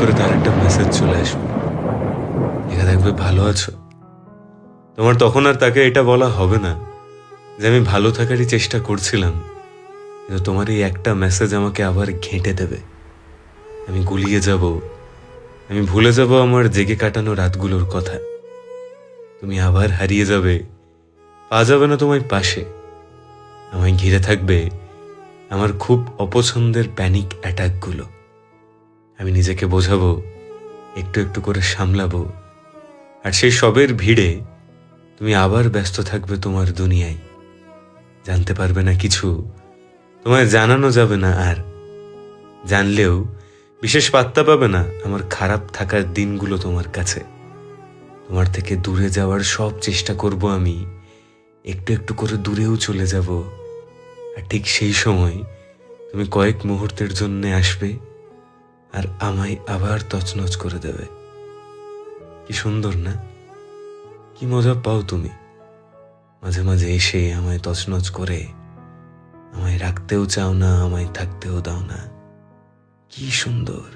করে তার একটা মেসেজ চলে আসবে। লেখা থাকবে ভালো আছো। তোমার তখন আর তাকে এটা বলা হবে না যে আমি ভালো থাকারই চেষ্টা করছিলাম, কিন্তু তোমার এই একটা মেসেজ আমাকে আবার ঘেঁটে দেবে। আমি গুলিয়ে যাব। আমি ভুলে যাব আমার জেগে কাটানো রাতগুলোর কথা। তুমি আবার হারিয়ে যাবে। পা যাবে না তোমায় পাশে। আমায় ঘিরে থাকবে আমার খুব অপছন্দের প্যানিক অ্যাটাকগুলো আমি নিজেকে বোঝাবো, একটু একটু করে সামলাবো। আর সেই সবের ভিড়ে তুমি আবার ব্যস্ত থাকবে তোমার দুনিয়ায়। জানতে পারবে না কিছু, তোমায় জানানো যাবে না আর। জানলেও বিশেষ পাত্তা পাবে না আমার খারাপ থাকার দিনগুলো তোমার কাছে। তোমার থেকে দূরে যাওয়ার সব চেষ্টা করব আমি, একটু একটু করে দূরেও চলে যাব। আর ঠিক সেই সময় তুমি কয়েক মুহূর্তের জন্য আসবে। আর আমায় আবার তছনছ করে দেবে। কি সুন্দর, না? কি মজা পাও তুমি। মাঝে মাঝে এসে আমায় তছনছ করে, আমায় রাখতেও চাও না, আমায় থাকতেও দাও না। কি সুন্দর।